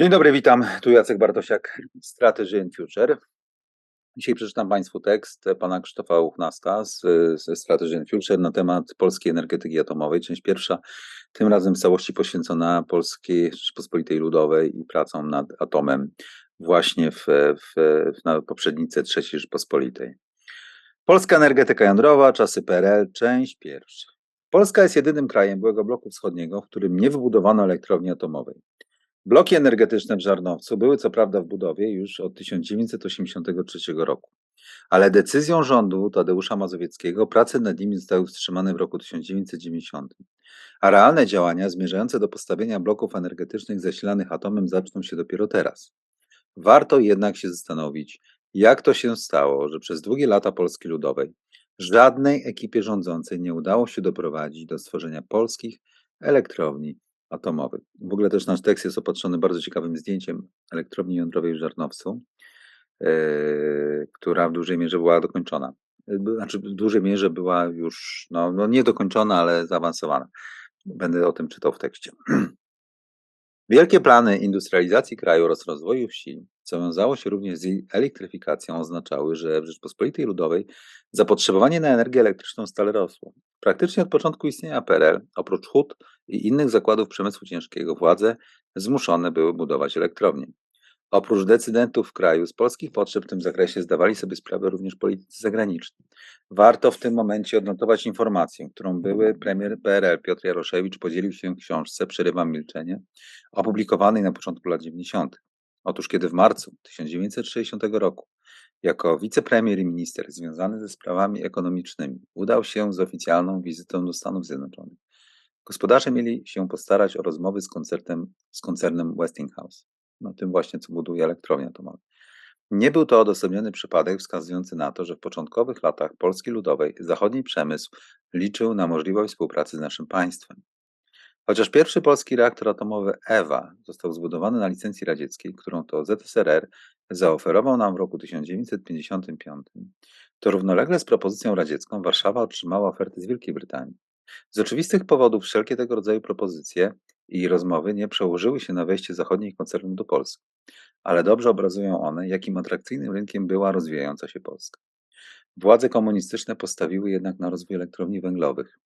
Dzień dobry, witam. Tu Jacek Bartosiak, Strategy and Future. Dzisiaj przeczytam Państwu tekst pana Krzysztofa Uchnaska z, Strategy and Future na temat polskiej energetyki atomowej. Część pierwsza, tym razem w całości poświęcona Polskiej Rzeczpospolitej Ludowej i pracą nad atomem właśnie w, w, na poprzednicy III Rzeczpospolitej. Polska energetyka jądrowa, czasy PRL, część pierwsza. Polska jest jedynym krajem byłego bloku wschodniego, w którym nie wybudowano elektrowni atomowej. Bloki energetyczne w Żarnowcu były co prawda w budowie już od 1983 roku, ale decyzją rządu Tadeusza Mazowieckiego prace nad nimi zostały wstrzymane w roku 1990, a realne działania zmierzające do postawienia bloków energetycznych zasilanych atomem zaczną się dopiero teraz. Warto jednak się zastanowić, jak to się stało, że przez długie lata Polski Ludowej żadnej ekipie rządzącej nie udało się doprowadzić do stworzenia polskich elektrowni atomowych. W ogóle też nasz tekst jest opatrzony bardzo ciekawym zdjęciem elektrowni jądrowej w Żarnowcu, yy, która w dużej mierze była dokończona. Znaczy, w dużej mierze była już no, no nie dokończona, ale zaawansowana. Będę o tym czytał w tekście. Wielkie plany industrializacji kraju oraz rozwoju wsi, co wiązało się również z elektryfikacją, oznaczały, że w Rzeczpospolitej Ludowej zapotrzebowanie na energię elektryczną stale rosło. Praktycznie od początku istnienia PRL, oprócz hut i innych zakładów przemysłu ciężkiego, władze zmuszone były budować elektrownie. Oprócz decydentów w kraju, z polskich potrzeb w tym zakresie zdawali sobie sprawę również politycy zagraniczni. Warto w tym momencie odnotować informację, którą były premier PRL Piotr Jaroszewicz podzielił się w książce Przerywam milczenie, opublikowanej na początku lat 90. Otóż kiedy w marcu 1960 roku jako wicepremier i minister związany ze sprawami ekonomicznymi udał się z oficjalną wizytą do Stanów Zjednoczonych, gospodarze mieli się postarać o rozmowy z, z koncernem Westinghouse no tym właśnie, co buduje elektrownię atomową. Nie był to odosobniony przypadek wskazujący na to, że w początkowych latach Polski Ludowej zachodni przemysł liczył na możliwość współpracy z naszym państwem. Chociaż pierwszy polski reaktor atomowy EWA został zbudowany na licencji radzieckiej, którą to ZSRR zaoferował nam w roku 1955, to równolegle z propozycją radziecką Warszawa otrzymała oferty z Wielkiej Brytanii. Z oczywistych powodów wszelkie tego rodzaju propozycje i rozmowy nie przełożyły się na wejście zachodnich koncernów do Polski, ale dobrze obrazują one, jakim atrakcyjnym rynkiem była rozwijająca się Polska. Władze komunistyczne postawiły jednak na rozwój elektrowni węglowych.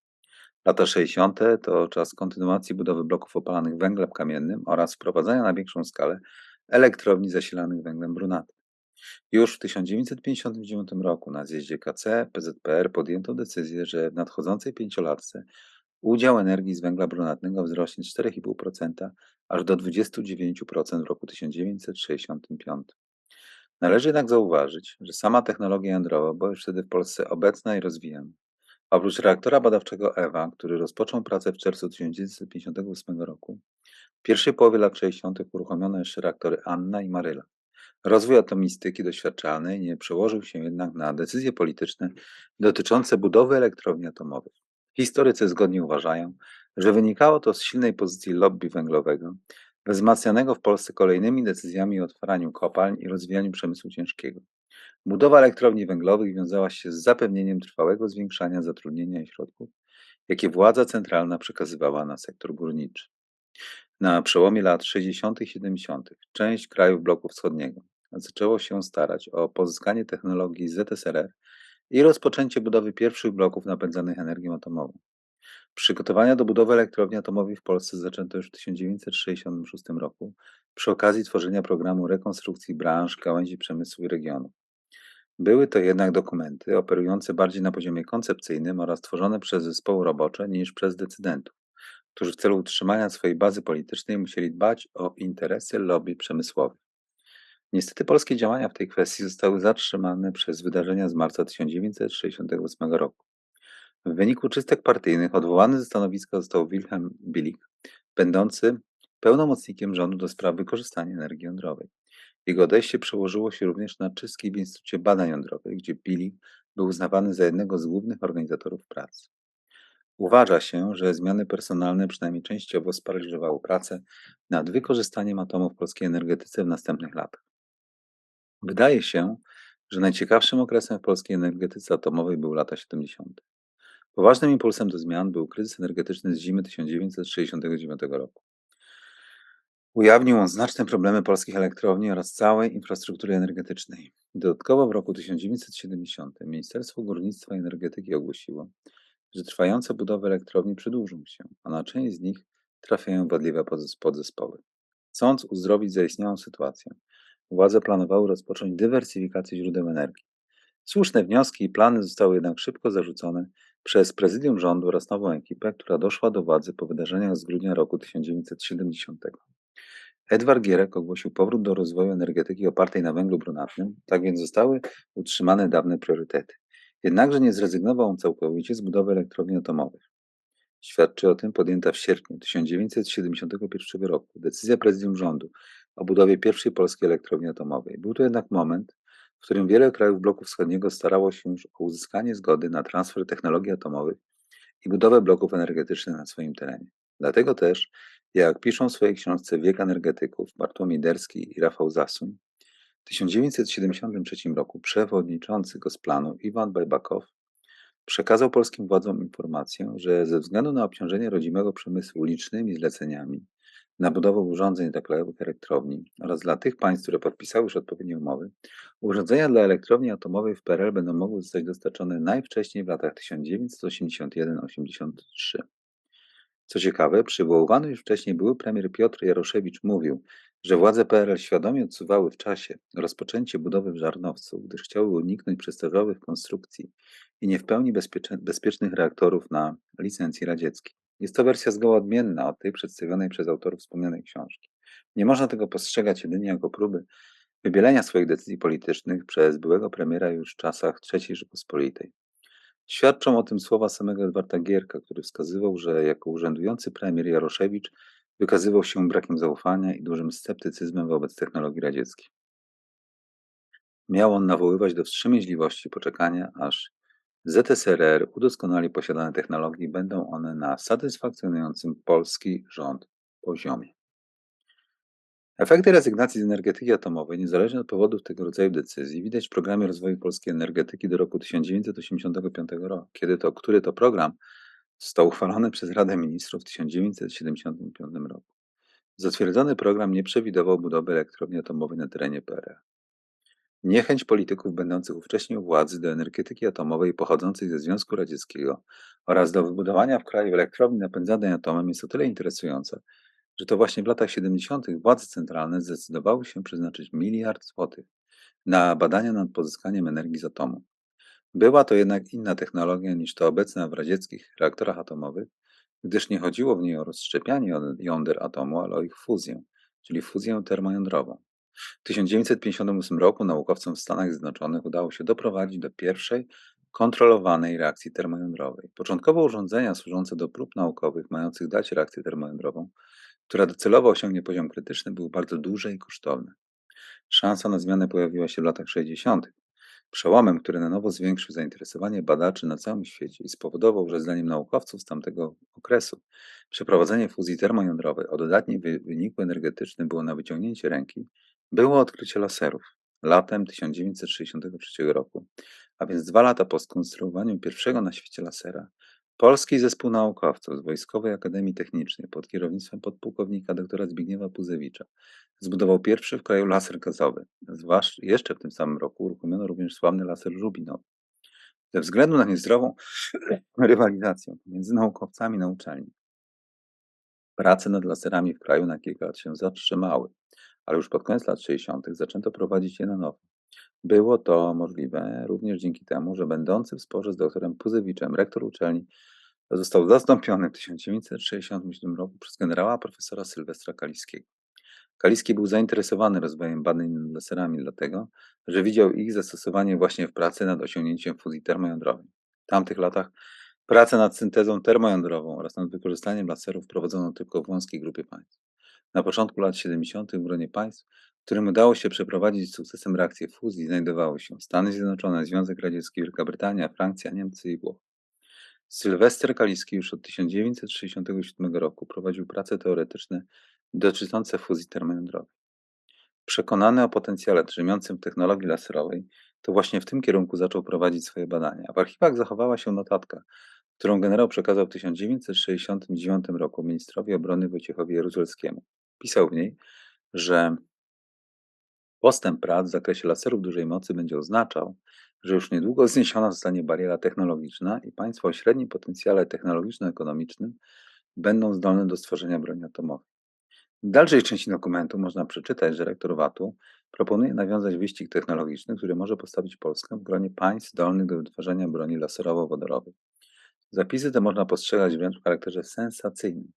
Lata 60. to czas kontynuacji budowy bloków opalanych węglem kamiennym oraz wprowadzania na większą skalę elektrowni zasilanych węglem brunatnym. Już w 1959 roku na zjeździe KC PZPR podjęto decyzję, że w nadchodzącej pięciolatce Udział energii z węgla brunatnego wzrośnie z 4,5% aż do 29% w roku 1965. Należy jednak zauważyć, że sama technologia jądrowa była już wtedy w Polsce obecna i rozwijana. Oprócz reaktora badawczego EWA, który rozpoczął pracę w czerwcu 1958 roku, w pierwszej połowie lat 60. uruchomiono jeszcze reaktory Anna i Maryla. Rozwój atomistyki doświadczalnej nie przełożył się jednak na decyzje polityczne dotyczące budowy elektrowni atomowych. Historycy zgodnie uważają, że wynikało to z silnej pozycji lobby węglowego, wzmacnianego w Polsce kolejnymi decyzjami o otwaraniu kopalń i rozwijaniu przemysłu ciężkiego. Budowa elektrowni węglowych wiązała się z zapewnieniem trwałego zwiększania zatrudnienia i środków, jakie władza centralna przekazywała na sektor górniczy. Na przełomie lat 60. i 70. część krajów bloku wschodniego zaczęło się starać o pozyskanie technologii ZSRR i rozpoczęcie budowy pierwszych bloków napędzanych energią atomową. Przygotowania do budowy elektrowni atomowej w Polsce zaczęto już w 1966 roku przy okazji tworzenia programu rekonstrukcji branż, gałęzi przemysłu i regionu. Były to jednak dokumenty operujące bardziej na poziomie koncepcyjnym oraz tworzone przez zespoły robocze niż przez decydentów, którzy w celu utrzymania swojej bazy politycznej musieli dbać o interesy lobby przemysłowych. Niestety polskie działania w tej kwestii zostały zatrzymane przez wydarzenia z marca 1968 roku. W wyniku czystek partyjnych odwołany ze stanowiska został Wilhelm Billig, będący pełnomocnikiem rządu do spraw wykorzystania energii jądrowej. Jego odejście przełożyło się również na czystki w Instytucie Badań Jądrowych, gdzie Billig był uznawany za jednego z głównych organizatorów pracy. Uważa się, że zmiany personalne przynajmniej częściowo sparaliżowały pracę nad wykorzystaniem atomów w polskiej energetyce w następnych latach. Wydaje się, że najciekawszym okresem w polskiej energetyce atomowej były lata 70. Poważnym impulsem do zmian był kryzys energetyczny z zimy 1969 roku. Ujawnił on znaczne problemy polskich elektrowni oraz całej infrastruktury energetycznej. Dodatkowo w roku 1970 Ministerstwo Górnictwa i Energetyki ogłosiło, że trwające budowy elektrowni przedłużą się, a na część z nich trafiają wadliwe podzes- podzespoły. Chcąc uzdrowić zaistniałą sytuację, władze planowały rozpocząć dywersyfikację źródeł energii. Słuszne wnioski i plany zostały jednak szybko zarzucone przez prezydium rządu oraz nową ekipę, która doszła do władzy po wydarzeniach z grudnia roku 1970. Edward Gierek ogłosił powrót do rozwoju energetyki opartej na węglu brunatnym, tak więc zostały utrzymane dawne priorytety. Jednakże nie zrezygnował on całkowicie z budowy elektrowni atomowych. Świadczy o tym podjęta w sierpniu 1971 roku decyzja prezydium rządu o budowie pierwszej polskiej elektrowni atomowej. Był to jednak moment, w którym wiele krajów bloku wschodniego starało się już o uzyskanie zgody na transfer technologii atomowych i budowę bloków energetycznych na swoim terenie. Dlatego też, jak piszą w swojej książce Wiek energetyków Bartłomiej Derski i Rafał Zasuń, w 1973 roku przewodniczący Gosplan Iwan Bajbakow przekazał polskim władzom informację, że ze względu na obciążenie rodzimego przemysłu licznymi zleceniami na budowę urządzeń dla krajowych elektrowni oraz dla tych państw, które podpisały już odpowiednie umowy, urządzenia dla elektrowni atomowej w PRL będą mogły zostać dostarczone najwcześniej w latach 1981-83. Co ciekawe, przywoływany już wcześniej były premier Piotr Jaroszewicz mówił, że władze PRL świadomie odsuwały w czasie rozpoczęcie budowy w Żarnowcu, gdyż chciały uniknąć przestarzałowych konstrukcji i nie w pełni bezpiecznych reaktorów na licencji radzieckiej. Jest to wersja zgoła odmienna od tej przedstawionej przez autorów wspomnianej książki. Nie można tego postrzegać jedynie jako próby wybielenia swoich decyzji politycznych przez byłego premiera już w czasach III Rzeczypospolitej. Świadczą o tym słowa samego Edwarda Gierka, który wskazywał, że jako urzędujący premier Jaroszewicz wykazywał się brakiem zaufania i dużym sceptycyzmem wobec technologii radzieckiej. Miał on nawoływać do wstrzemięźliwości poczekania, aż ZSRR udoskonali posiadane technologie i będą one na satysfakcjonującym polski rząd poziomie. Efekty rezygnacji z energetyki atomowej, niezależnie od powodów tego rodzaju decyzji, widać w programie rozwoju polskiej energetyki do roku 1985, roku, kiedy to, który to program został uchwalony przez Radę Ministrów w 1975 roku. Zatwierdzony program nie przewidywał budowy elektrowni atomowej na terenie PRL. Niechęć polityków będących ówcześnie u władzy do energetyki atomowej pochodzącej ze Związku Radzieckiego oraz do wybudowania w kraju elektrowni napędzanej atomem jest o tyle interesująca, że to właśnie w latach 70. władze centralne zdecydowały się przeznaczyć miliard złotych na badania nad pozyskaniem energii z atomu. Była to jednak inna technologia niż ta obecna w radzieckich reaktorach atomowych, gdyż nie chodziło w niej o rozszczepianie jąder atomu, ale o ich fuzję, czyli fuzję termojądrową. W 1958 roku naukowcom w Stanach Zjednoczonych udało się doprowadzić do pierwszej kontrolowanej reakcji termojądrowej. Początkowo urządzenia służące do prób naukowych mających dać reakcję termojądrową, która docelowo osiągnie poziom krytyczny, były bardzo duże i kosztowne. Szansa na zmianę pojawiła się w latach 60. Przełomem, który na nowo zwiększył zainteresowanie badaczy na całym świecie i spowodował, że zdaniem naukowców z tamtego okresu przeprowadzenie fuzji termojądrowej o dodatnim wy- wyniku energetycznym było na wyciągnięcie ręki, było odkrycie laserów latem 1963 roku, a więc dwa lata po skonstruowaniu pierwszego na świecie lasera. Polski zespół naukowców z Wojskowej Akademii Technicznej pod kierownictwem podpułkownika doktora Zbigniewa Puzewicza zbudował pierwszy w kraju laser gazowy. Zwłaszcza jeszcze w tym samym roku uruchomiono również sławny laser żubinowy. Ze względu na niezdrową rywalizację między naukowcami na uczelni, prace nad laserami w kraju na kilka lat się zatrzymały, ale już pod koniec lat 60. zaczęto prowadzić je na nowo. Było to możliwe również dzięki temu, że będący w sporze z doktorem Puzewiczem rektor uczelni został zastąpiony w 1967 roku przez generała profesora Sylwestra Kaliskiego. Kaliski był zainteresowany rozwojem badań nad laserami, dlatego że widział ich zastosowanie właśnie w pracy nad osiągnięciem fuzji termojądrowej. W tamtych latach pracę nad syntezą termojądrową oraz nad wykorzystaniem laserów prowadzono tylko w wąskiej grupie państw. Na początku lat 70. w gronie państw, którym udało się przeprowadzić sukcesem reakcję fuzji, znajdowały się Stany Zjednoczone, Związek Radziecki, Wielka Brytania, Francja, Niemcy i Włochy. Sylwester Kaliski już od 1967 roku prowadził prace teoretyczne dotyczące fuzji termojądrowej. Przekonany o potencjale drzemiącym w technologii laserowej, to właśnie w tym kierunku zaczął prowadzić swoje badania. W archiwach zachowała się notatka, którą generał przekazał w 1969 roku ministrowi obrony Wojciechowi Jaruzelskiemu. Pisał w niej, że postęp prac w zakresie laserów dużej mocy będzie oznaczał, że już niedługo zniesiona zostanie bariera technologiczna i państwa o średnim potencjale technologiczno-ekonomicznym będą zdolne do stworzenia broni atomowej. W dalszej części dokumentu można przeczytać, że rektor VAT-u proponuje nawiązać wyścig technologiczny, który może postawić Polskę w gronie państw zdolnych do wytwarzania broni laserowo-wodorowej. Zapisy te można postrzegać wręcz w charakterze sensacyjnym,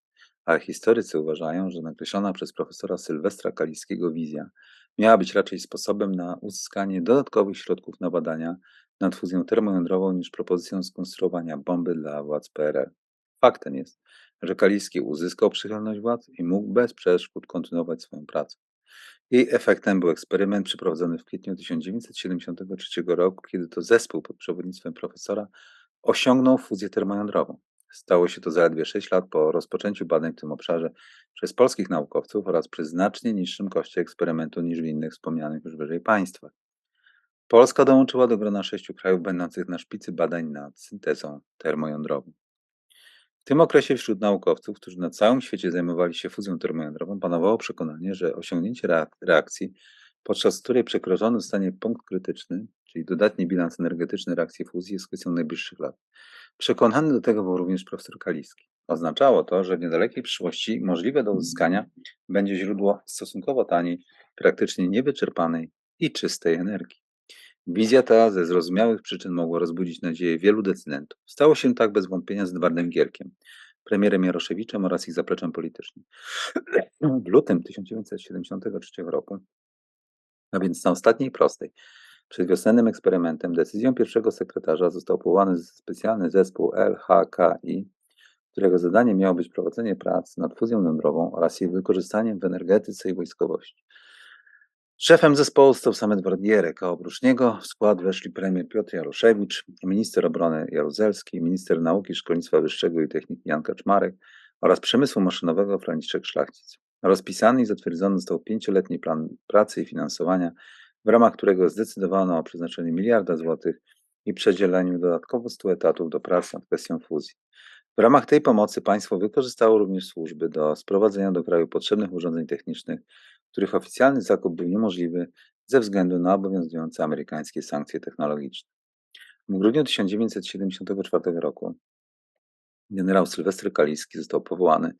ale historycy uważają, że nakreślona przez profesora Sylwestra Kaliskiego wizja miała być raczej sposobem na uzyskanie dodatkowych środków na badania nad fuzją termojądrową niż propozycją skonstruowania bomby dla władz PRL. Faktem jest, że Kaliski uzyskał przychylność władz i mógł bez przeszkód kontynuować swoją pracę. Jej efektem był eksperyment przeprowadzony w kwietniu 1973 roku, kiedy to zespół pod przewodnictwem profesora osiągnął fuzję termojądrową. Stało się to zaledwie 6 lat po rozpoczęciu badań w tym obszarze przez polskich naukowców oraz przy znacznie niższym koszcie eksperymentu niż w innych wspomnianych już wyżej państwach. Polska dołączyła do grona sześciu krajów będących na szpicy badań nad syntezą termojądrową. W tym okresie wśród naukowców, którzy na całym świecie zajmowali się fuzją termojądrową, panowało przekonanie, że osiągnięcie reakcji, podczas której przekroczony zostanie punkt krytyczny, czyli dodatni bilans energetyczny reakcji fuzji, jest kwestią najbliższych lat. Przekonany do tego był również profesor Kaliski. Oznaczało to, że w niedalekiej przyszłości możliwe do uzyskania będzie źródło stosunkowo taniej, praktycznie niewyczerpanej i czystej energii. Wizja ta ze zrozumiałych przyczyn mogła rozbudzić nadzieję wielu decydentów. Stało się tak bez wątpienia z Edwardem Gierkiem, premierem Jaroszewiczem oraz ich zapleczem politycznym. W lutym 1973 roku, a więc na ostatniej prostej, przed wiosennym eksperymentem decyzją pierwszego sekretarza został powołany specjalny zespół LHKI, którego zadaniem miało być prowadzenie prac nad fuzją jądrową oraz jej wykorzystaniem w energetyce i wojskowości. Szefem zespołu został sam Edward Gierek, a oprócz niego w skład weszli premier Piotr Jaroszewicz, minister obrony Jaruzelski, minister nauki, szkolnictwa wyższego i techniki Jan Kaczmarek oraz przemysłu maszynowego Franciszek Szlachcic. Rozpisany i zatwierdzony został pięcioletni plan pracy i finansowania, w ramach którego zdecydowano o przeznaczeniu miliarda złotych i przedzieleniu dodatkowo 100 etatów do pracy nad kwestią fuzji. W ramach tej pomocy państwo wykorzystało również służby do sprowadzenia do kraju potrzebnych urządzeń technicznych, których oficjalny zakup był niemożliwy ze względu na obowiązujące amerykańskie sankcje technologiczne. W grudniu 1974 roku generał Sylwester Kaliski został powołany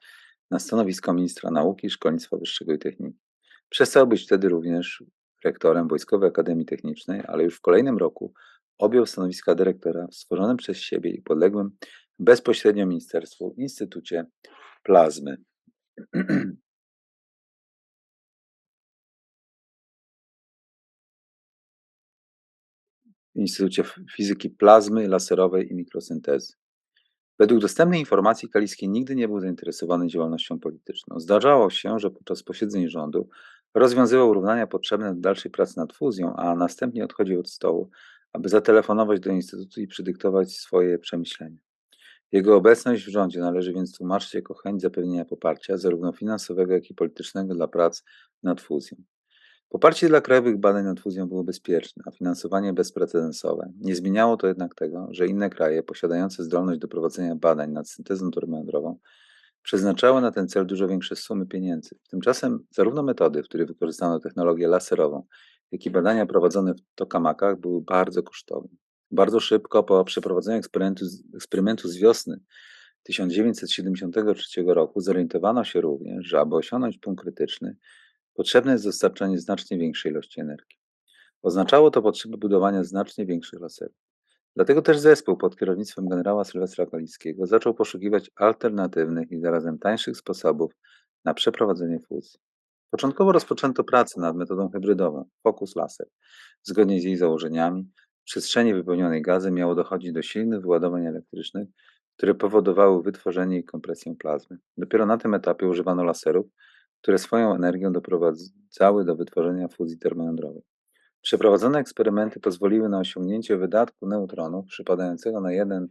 na stanowisko ministra nauki, szkolnictwa wyższego i techniki. Przestał być wtedy również rektorem Wojskowej Akademii Technicznej, ale już w kolejnym roku objął stanowiska dyrektora w stworzonym przez siebie i podległym bezpośrednio ministerstwu Instytucie Plazmy. Instytucie Fizyki Plazmy Laserowej i Mikrosyntezy. Według dostępnej informacji Kaliski nigdy nie był zainteresowany działalnością polityczną. Zdarzało się, że podczas posiedzeń rządu rozwiązywał równania potrzebne do dalszej pracy nad fuzją, a następnie odchodził od stołu, aby zatelefonować do Instytutu i przydyktować swoje przemyślenia. Jego obecność w rządzie należy więc tłumaczyć jako chęć zapewnienia poparcia zarówno finansowego, jak i politycznego dla prac nad fuzją. Poparcie dla krajowych badań nad fuzją było bezpieczne, a finansowanie bezprecedensowe. Nie zmieniało to jednak tego, że inne kraje posiadające zdolność do prowadzenia badań nad syntezą termojądrową przeznaczały na ten cel dużo większe sumy pieniędzy. Tymczasem zarówno metody, w których wykorzystano technologię laserową, jak i badania prowadzone w tokamakach były bardzo kosztowne. Bardzo szybko po przeprowadzeniu eksperymentu, eksperymentu z wiosny 1973 roku zorientowano się również, że aby osiągnąć punkt krytyczny, potrzebne jest dostarczanie znacznie większej ilości energii. Oznaczało to potrzebę budowania znacznie większych laserów. Dlatego też zespół pod kierownictwem generała Sylwestra Kalickiego zaczął poszukiwać alternatywnych i zarazem tańszych sposobów na przeprowadzenie fuzji. Początkowo rozpoczęto pracę nad metodą hybrydową, Focus Laser. Zgodnie z jej założeniami, w przestrzeni wypełnionej gazem miało dochodzić do silnych wyładowań elektrycznych, które powodowały wytworzenie i kompresję plazmy. Dopiero na tym etapie używano laserów, które swoją energią doprowadzały do wytworzenia fuzji termojądrowej. Przeprowadzone eksperymenty pozwoliły na osiągnięcie wydatku neutronów przypadającego na 1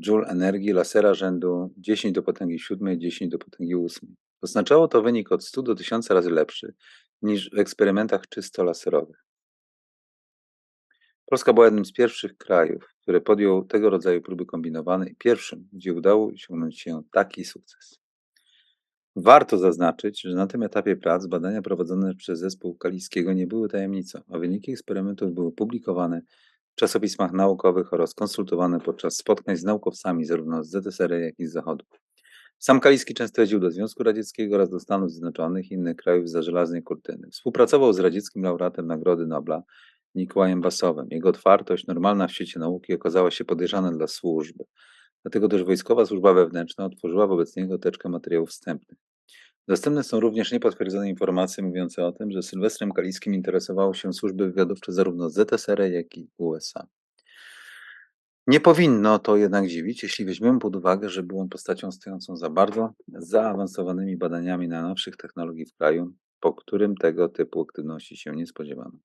joule energii lasera rzędu 10 do potęgi 7, 10 do potęgi 8. Oznaczało to wynik od 100 do 1000 razy lepszy niż w eksperymentach czysto laserowych. Polska była jednym z pierwszych krajów, które podjął tego rodzaju próby kombinowane i pierwszym, gdzie udało osiągnąć się taki sukces. Warto zaznaczyć, że na tym etapie prac badania prowadzone przez zespół Kaliskiego nie były tajemnicą, a wyniki eksperymentów były publikowane w czasopismach naukowych oraz konsultowane podczas spotkań z naukowcami zarówno z ZSRR, jak i z Zachodu. Sam Kaliski często jeździł do Związku Radzieckiego oraz do Stanów Zjednoczonych i innych krajów za żelaznej kurtyny. Współpracował z radzieckim laureatem Nagrody Nobla Nikołajem Basowem. Jego otwartość, normalna w świecie nauki, okazała się podejrzana dla służby. Dlatego też Wojskowa Służba Wewnętrzna otworzyła wobec niego teczkę materiałów wstępnych. Dostępne są również niepotwierdzone informacje mówiące o tym, że Sylwestrem Kaliskim interesowało się służby wywiadowcze zarówno ZSRR, jak i USA. Nie powinno to jednak dziwić, jeśli weźmiemy pod uwagę, że był on postacią stojącą za bardzo zaawansowanymi badaniami najnowszych technologii w kraju, po którym tego typu aktywności się nie spodziewano.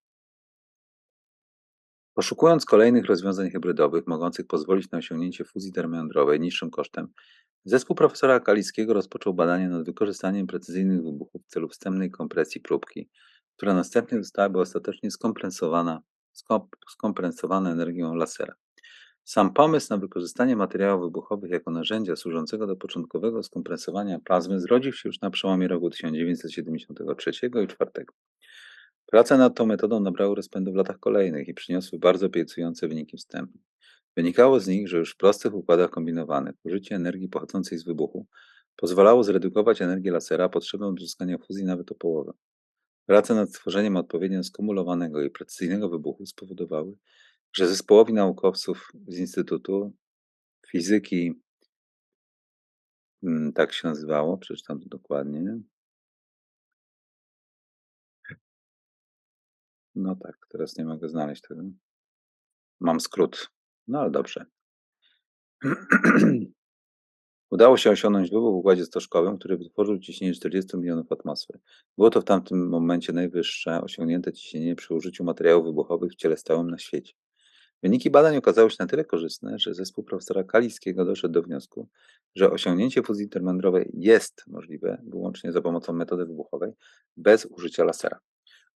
Poszukując kolejnych rozwiązań hybrydowych mogących pozwolić na osiągnięcie fuzji termojądrowej niższym kosztem, zespół profesora Kalickiego rozpoczął badania nad wykorzystaniem precyzyjnych wybuchów w celu wstępnej kompresji próbki, która następnie zostałaby ostatecznie skompresowana, skomp- skompresowana energią lasera. Sam pomysł na wykorzystanie materiałów wybuchowych jako narzędzia służącego do początkowego skompresowania plazmy zrodził się już na przełomie roku 1973 i 1904. Prace nad tą metodą nabrały rozpędu w latach kolejnych i przyniosły bardzo obiecujące wyniki wstępne. Wynikało z nich, że już w prostych układach kombinowanych użycie energii pochodzącej z wybuchu pozwalało zredukować energię lasera potrzebną do uzyskania fuzji nawet o połowę. Prace nad stworzeniem odpowiednio skumulowanego i precyzyjnego wybuchu spowodowały, że zespołowi naukowców z Instytutu Fizyki, mm, tak się nazywało, przeczytam to dokładnie. No tak, teraz nie mogę znaleźć tego. Mam skrót, no ale dobrze. Udało się osiągnąć wybuch w układzie stożkowym, który wytworzył ciśnienie 40 milionów atmosfer. Było to w tamtym momencie najwyższe osiągnięte ciśnienie przy użyciu materiałów wybuchowych w ciele stałym na świecie. Wyniki badań okazały się na tyle korzystne, że zespół profesora Kaliskiego doszedł do wniosku, że osiągnięcie fuzji termojądrowej jest możliwe wyłącznie za pomocą metody wybuchowej bez użycia lasera.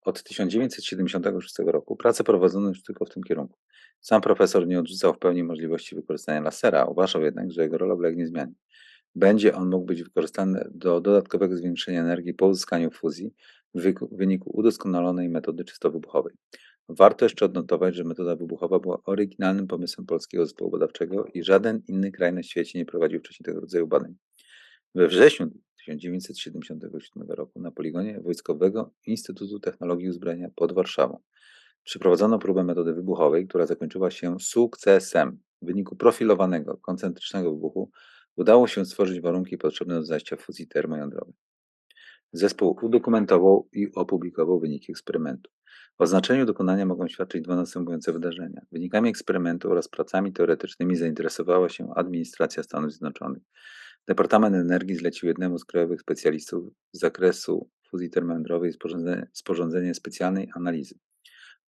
Od 1976 roku prace prowadzono już tylko w tym kierunku. Sam profesor nie odrzucał w pełni możliwości wykorzystania lasera, uważał jednak, że jego rola ulegnie zmianie. Będzie on mógł być wykorzystany do dodatkowego zwiększenia energii po uzyskaniu fuzji w wyniku udoskonalonej metody czysto wybuchowej. Warto jeszcze odnotować, że metoda wybuchowa była oryginalnym pomysłem polskiego zespołu badawczego i żaden inny kraj na świecie nie prowadził wcześniej tego rodzaju badań. We wrześniu 1977 roku na poligonie Wojskowego Instytutu Technologii Uzbrojenia pod Warszawą przeprowadzono próbę metody wybuchowej, która zakończyła się sukcesem. W wyniku profilowanego, koncentrycznego wybuchu udało się stworzyć warunki potrzebne do zajścia fuzji termojądrowej. Zespół udokumentował i opublikował wyniki eksperymentu. O znaczeniu dokonania mogą świadczyć dwa następujące wydarzenia. Wynikami eksperymentu oraz pracami teoretycznymi zainteresowała się administracja Stanów Zjednoczonych. Departament Energii zlecił jednemu z krajowych specjalistów z zakresu fuzji termojądrowej sporządzenie, sporządzenie specjalnej analizy,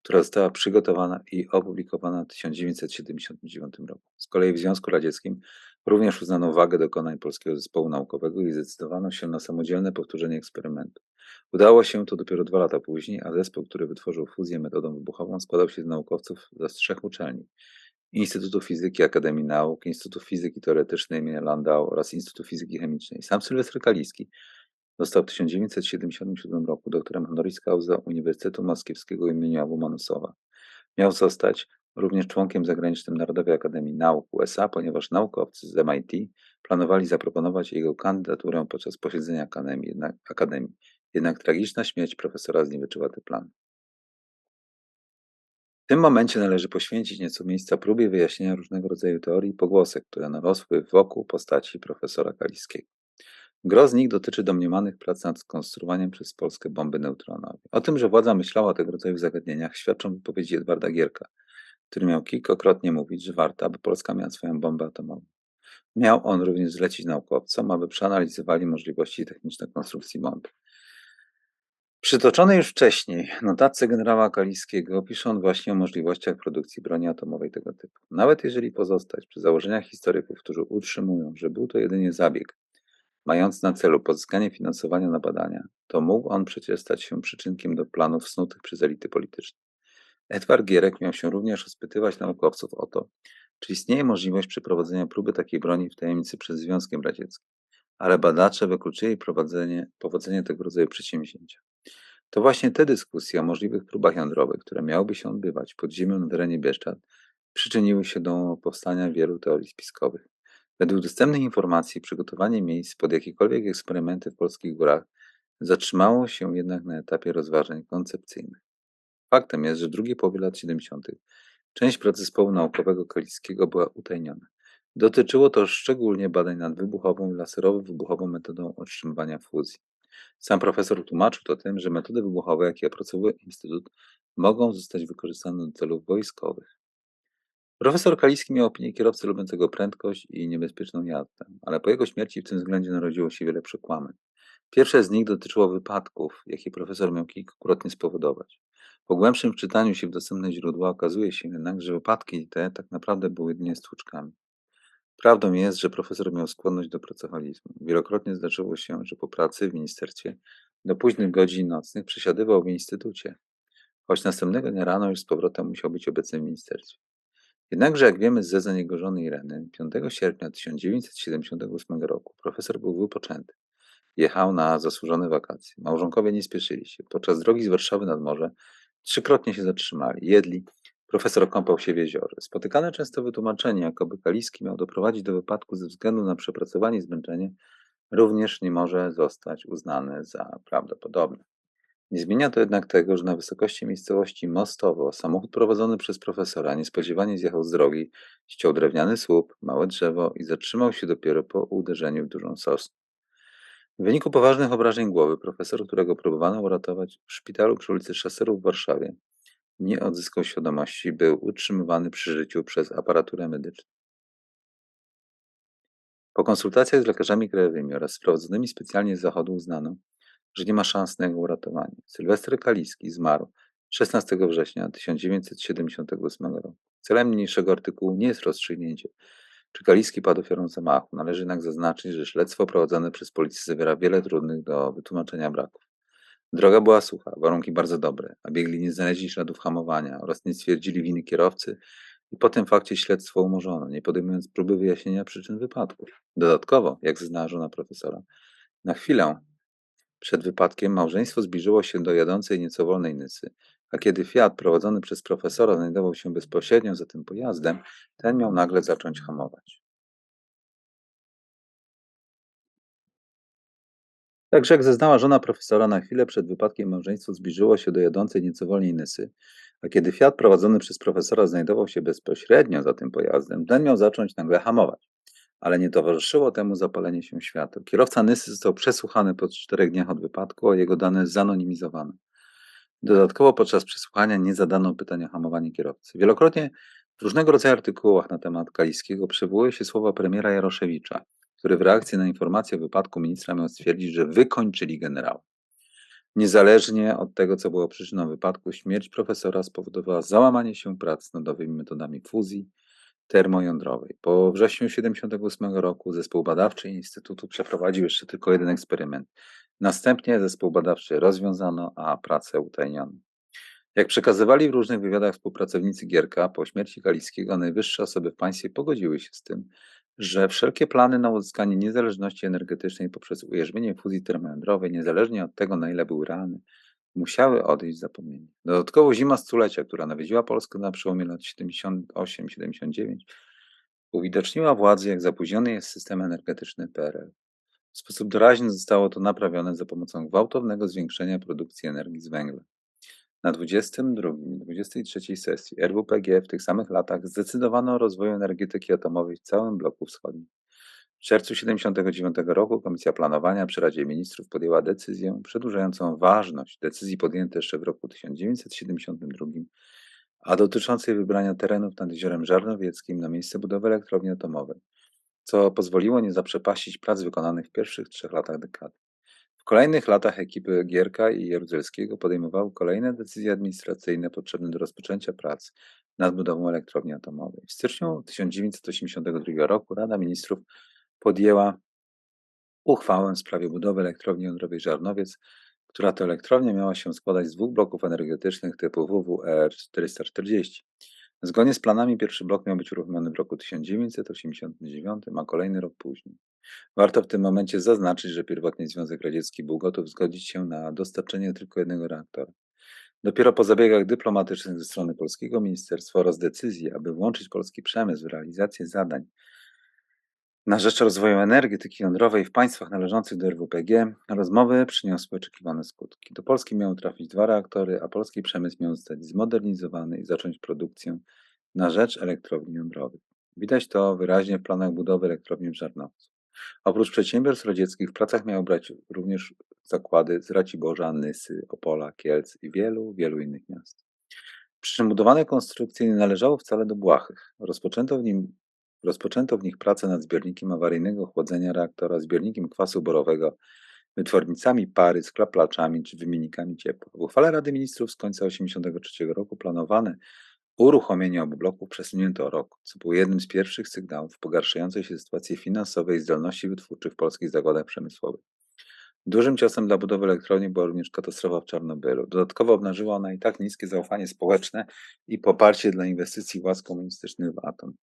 która została przygotowana i opublikowana w 1979 roku. Z kolei w Związku Radzieckim również uznano wagę dokonań polskiego zespołu naukowego i zdecydowano się na samodzielne powtórzenie eksperymentu. Udało się to dopiero dwa lata później, a zespół, który wytworzył fuzję metodą wybuchową, składał się z naukowców z trzech uczelni. Instytutu Fizyki Akademii Nauk, Instytutu Fizyki Teoretycznej im. Landau oraz Instytutu Fizyki Chemicznej. Sam Sylwester Kaliski został w 1977 roku doktorem honoris causa Uniwersytetu Moskiewskiego im. Abu Manusowa. Miał zostać również członkiem zagranicznym Narodowej Akademii Nauk USA, ponieważ naukowcy z MIT planowali zaproponować jego kandydaturę podczas posiedzenia Akademii. Jednak, Akademii. Jednak tragiczna śmierć profesora zniweczyła te plany. W tym momencie należy poświęcić nieco miejsca próbie wyjaśnienia różnego rodzaju teorii i pogłosek, które narosły wokół postaci profesora Kaliskiego. Gro z nich dotyczy domniemanych prac nad skonstruowaniem przez Polskę bomby neutronowej. O tym, że władza myślała o tego rodzaju zagadnieniach, świadczą wypowiedzi Edwarda Gierka, który miał kilkakrotnie mówić, że warto, aby Polska miała swoją bombę atomową. Miał on również zlecić naukowcom, aby przeanalizowali możliwości techniczne konstrukcji bomby. Przytoczony już wcześniej notatce generała Kaliskiego pisze on właśnie o możliwościach produkcji broni atomowej tego typu. Nawet jeżeli pozostać przy założeniach historyków, którzy utrzymują, że był to jedynie zabieg mający na celu pozyskanie finansowania na badania, to mógł on przecież stać się przyczynkiem do planów snutych przez elity polityczne. Edward Gierek miał się również rozpytywać naukowców o to, czy istnieje możliwość przeprowadzenia próby takiej broni w tajemnicy przez Związkiem Radzieckim. ale badacze wykluczyli prowadzenie, powodzenie tego rodzaju przedsięwzięcia. To właśnie te dyskusje o możliwych próbach jądrowych, które miałyby się odbywać pod ziemią na terenie Bieszczad, przyczyniły się do powstania wielu teorii spiskowych. Według dostępnych informacji przygotowanie miejsc pod jakiekolwiek eksperymenty w polskich górach zatrzymało się jednak na etapie rozważań koncepcyjnych. Faktem jest, że w drugiej połowie lat 70. część prac zespołu naukowego Kaliskiego była utajniona. Dotyczyło to szczególnie badań nad wybuchową i laserowo-wybuchową metodą otrzymywania fuzji. Sam profesor tłumaczył to tym, że metody wybuchowe, jakie opracowuje Instytut, mogą zostać wykorzystane do celów wojskowych. Profesor Kaliski miał opinię kierowcy lubiącego prędkość i niebezpieczną jazdę, ale po jego śmierci w tym względzie narodziło się wiele przekłamań. Pierwsze z nich dotyczyło wypadków, jakie profesor miał kilkukrotnie spowodować. Po głębszym wczytaniu się w dostępne źródła okazuje się jednak, że wypadki te tak naprawdę były jedynie stłuczkami. Prawdą jest, że profesor miał skłonność do pracoholizmu. Wielokrotnie zdarzyło się, że po pracy w ministerstwie do późnych godzin nocnych przesiadywał w instytucie, choć następnego dnia rano już z powrotem musiał być obecny w ministerstwie. Jednakże, jak wiemy z zeznań jego żony Ireny, 5 sierpnia 1978 roku profesor był wypoczęty. Jechał na zasłużone wakacje. Małżonkowie nie spieszyli się. Podczas drogi z Warszawy nad morze trzykrotnie się zatrzymali, jedli. Profesor kąpał się w jeziorze. Spotykane często wytłumaczenie, jakoby Kaliski miał doprowadzić do wypadku ze względu na przepracowanie i zmęczenie, również nie może zostać uznane za prawdopodobne. Nie zmienia to jednak tego, że na wysokości miejscowości Mostowo samochód prowadzony przez profesora niespodziewanie zjechał z drogi, ściął drewniany słup, małe drzewo i zatrzymał się dopiero po uderzeniu w dużą sosnę. W wyniku poważnych obrażeń głowy profesor, którego próbowano uratować w szpitalu przy ulicy Szaserów w Warszawie, nie odzyskał świadomości, był utrzymywany przy życiu przez aparaturę medyczną. Po konsultacjach z lekarzami krajowymi oraz sprowadzonymi specjalnie z zachodu uznano, że nie ma szans na jego uratowanie. Sylwester Kaliski zmarł 16 września 1978 roku. Celem niniejszego artykułu nie jest rozstrzygnięcie, czy Kaliski padł ofiarą zamachu. Należy jednak zaznaczyć, że śledztwo prowadzone przez policję zawiera wiele trudnych do wytłumaczenia braków. Droga była sucha, warunki bardzo dobre, a biegli nie znaleźli śladów hamowania oraz nie stwierdzili winy kierowcy i po tym fakcie śledztwo umorzono, nie podejmując próby wyjaśnienia przyczyn wypadku. Dodatkowo, jak zeznała żona profesora, na chwilę przed wypadkiem małżeństwo zbliżyło się do jadącej nieco wolnej Nysy, a kiedy Fiat prowadzony przez profesora znajdował się bezpośrednio za tym pojazdem, ten miał nagle zacząć hamować. Także jak zeznała żona profesora, na chwilę przed wypadkiem małżeństwo zbliżyło się do jadącej nieco wolniej Nysy, a kiedy Fiat prowadzony przez profesora znajdował się bezpośrednio za tym pojazdem, ten miał zacząć nagle hamować. Ale nie towarzyszyło temu zapalenie się świateł. Kierowca Nysy został przesłuchany po czterech dniach od wypadku, a jego dane zanonimizowano. Dodatkowo podczas przesłuchania nie zadano pytania o hamowanie kierowcy. Wielokrotnie w różnego rodzaju artykułach na temat Kaliskiego przywołuje się słowa premiera Jaroszewicza, który w reakcji na informację o wypadku ministra miał stwierdzić, że wykończyli generała. Niezależnie od tego, co było przyczyną wypadku, śmierć profesora spowodowała załamanie się prac nad nowymi metodami fuzji termojądrowej. Po wrześniu 1978 roku zespół badawczy Instytutu przeprowadził jeszcze tylko jeden eksperyment. Następnie zespół badawczy rozwiązano, a pracę utajniono. Jak przekazywali w różnych wywiadach współpracownicy Gierka, po śmierci Kaliskiego najwyższe osoby w państwie pogodziły się z tym, że wszelkie plany na uzyskanie niezależności energetycznej poprzez ujeżdżenie fuzji termojądrowej, niezależnie od tego, na ile były realne, musiały odejść w zapomnienie. Dodatkowo zima stulecia, która nawiedziła Polskę na przełomie lat 78-79, uwidoczniła władzy, jak zapóźniony jest system energetyczny PRL. W sposób doraźny zostało to naprawione za pomocą gwałtownego zwiększenia produkcji energii z węgla. Na 22-23 sesji RWPG w tych samych latach zdecydowano o rozwoju energetyki atomowej w całym bloku wschodnim. W czerwcu 1979 roku Komisja Planowania przy Radzie Ministrów podjęła decyzję przedłużającą ważność decyzji podjętej jeszcze w roku 1972, a dotyczącej wybrania terenów nad jeziorem Żarnowieckim na miejsce budowy elektrowni atomowej, co pozwoliło nie zaprzepaścić prac wykonanych w pierwszych trzech latach dekady. Kolejnych latach ekipy Gierka i Jaruzelskiego podejmowały kolejne decyzje administracyjne potrzebne do rozpoczęcia prac nad budową elektrowni atomowej. W styczniu 1982 roku Rada Ministrów podjęła uchwałę w sprawie budowy elektrowni jądrowej Żarnowiec, która to elektrownia miała się składać z dwóch bloków energetycznych typu WWER 440. Zgodnie z planami pierwszy blok miał być uruchomiony w roku 1989, a kolejny rok później. Warto w tym momencie zaznaczyć, że pierwotnie Związek Radziecki był gotów zgodzić się na dostarczenie tylko jednego reaktora. Dopiero po zabiegach dyplomatycznych ze strony polskiego ministerstwa oraz decyzji, aby włączyć polski przemysł w realizację zadań na rzecz rozwoju energetyki jądrowej w państwach należących do RWPG, rozmowy przyniosły oczekiwane skutki. Do Polski miały trafić dwa reaktory, a polski przemysł miał zostać zmodernizowany i zacząć produkcję na rzecz elektrowni jądrowych. Widać to wyraźnie w planach budowy elektrowni w Żarnowcu. Oprócz przedsiębiorstw radzieckich w pracach miały brać również zakłady z Raciborza, Nysy, Opola, Kielc i wielu, wielu innych miast. Przy czym budowane konstrukcje nie należało wcale do błahych. Rozpoczęto w, nim, rozpoczęto w nich pracę nad zbiornikiem awaryjnego chłodzenia reaktora, zbiornikiem kwasu borowego, wytwornicami pary, sklaplaczami czy wymiennikami ciepła. W uchwale Rady Ministrów z końca 1983 roku planowane uruchomienie obu bloków przesunięto o rok, co było jednym z pierwszych sygnałów pogarszającej się sytuacji finansowej i zdolności wytwórczych w polskich zakładach przemysłowych. Dużym ciosem dla budowy elektrowni była również katastrofa w Czarnobylu. Dodatkowo obnażyła ona i tak niskie zaufanie społeczne i poparcie dla inwestycji władz komunistycznych w atom.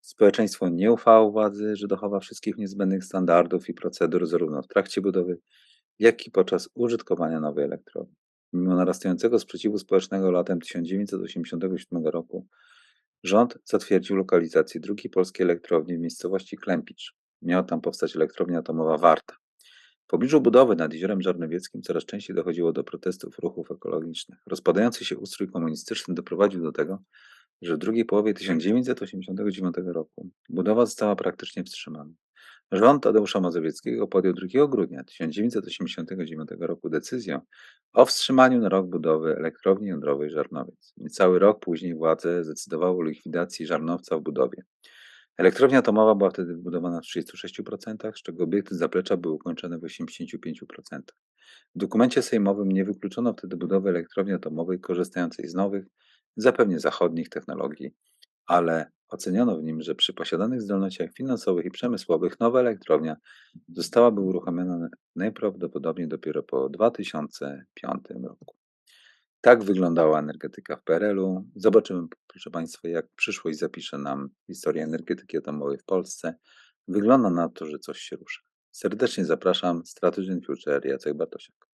Społeczeństwo nie ufało władzy, że dochowa wszystkich niezbędnych standardów i procedur zarówno w trakcie budowy, jak i podczas użytkowania nowej elektrowni. Mimo narastającego sprzeciwu społecznego latem 1987 roku, rząd zatwierdził lokalizację drugiej polskiej elektrowni w miejscowości Klempicz. Miała tam powstać elektrownia atomowa Warta. W pobliżu budowy nad Jeziorem Żarnowieckim coraz częściej dochodziło do protestów ruchów ekologicznych. Rozpadający się ustrój komunistyczny doprowadził do tego, że w drugiej połowie 1989 roku budowa została praktycznie wstrzymana. Rząd Tadeusza Mazowieckiego podjął 2 grudnia 1989 roku decyzję o wstrzymaniu na rok budowy elektrowni jądrowej Żarnowiec. Niecały rok później władze zdecydowały o likwidacji Żarnowca w budowie. Elektrownia atomowa była wtedy wybudowana w 36%, z czego obiekty zaplecza były ukończone w 85%. W dokumencie sejmowym nie wykluczono wtedy budowy elektrowni atomowej korzystającej z nowych, zapewnie zachodnich technologii, ale oceniono w nim, że przy posiadanych zdolnościach finansowych i przemysłowych nowa elektrownia zostałaby uruchomiona najprawdopodobniej dopiero po 2005 roku. Tak wyglądała energetyka w PRL-u. Zobaczymy, proszę Państwa, jak przyszłość zapisze nam historię energetyki atomowej w Polsce. Wygląda na to, że coś się rusza. Serdecznie zapraszam. Strategy Future, Jacek Bartosiak.